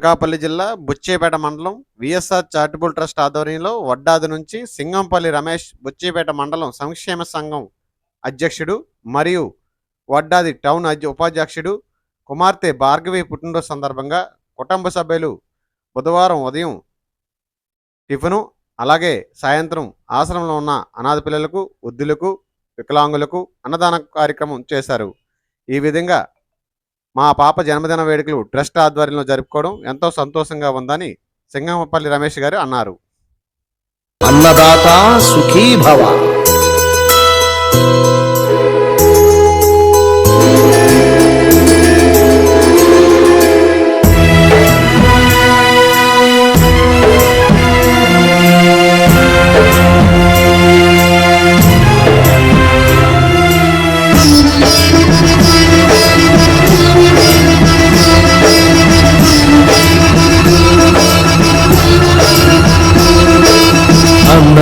అనకాపల్లి జిల్లా బుచ్చేపేట మండలం VSR charitable trust ఆధ్వర్యంలో వడ్డాది నుంచి సింగంపల్లి రమేష్ బుచ్చేపేట మండలం సంక్షేమ సంఘం అధ్యక్షుడు మరియు వడ్డాది టౌన్ ఉపాధ్యక్షుడు కుమార్తె భార్గవి పుట్టినరోజు సందర్భంగా కుటుంబ సభ్యులు బుధవారం ఉదయం టిఫిను అలాగే సాయంత్రం ఆశ్రమంలో ఉన్న అనాథ పిల్లలకు వృద్ధులకు వికలాంగులకు అన్నదాన కార్యక్రమం చేశారు. ఈ విధంగా మా పాప జన్మదిన వేడుకలు ట్రస్ట్ ఆధ్వర్యంలో జరుపుకోవడం ఎంతో సంతోషంగా ఉందని సింగమపల్లి రమేష్ గారు అన్నారు. అన్నదాత సుఖీ భవ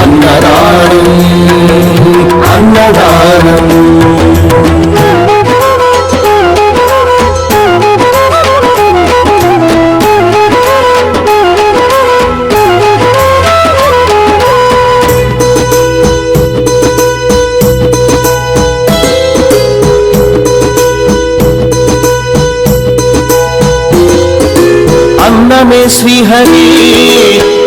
అన్నదానం అన్నదానం అన్నమే శ్రీహరి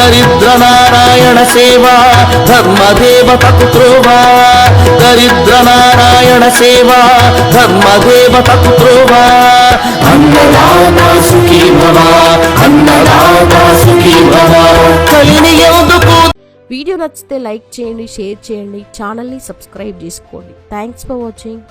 దరిద్ర నారాయణ సేవ ధర్మదేవతకు త్రోవా దరిద్ర నారాయణ సేవ ధర్మదేవతకు త్రోవా అన్నదాత సుఖీ భవ అన్నదాత సుఖీ భవ కలిని ఎందుకు? వీడియో నచ్చితే లైక్ చేయండి షేర్ చేయండి ఛానల్ని సబ్స్క్రైబ్ చేసుకోండి. Thanks for watching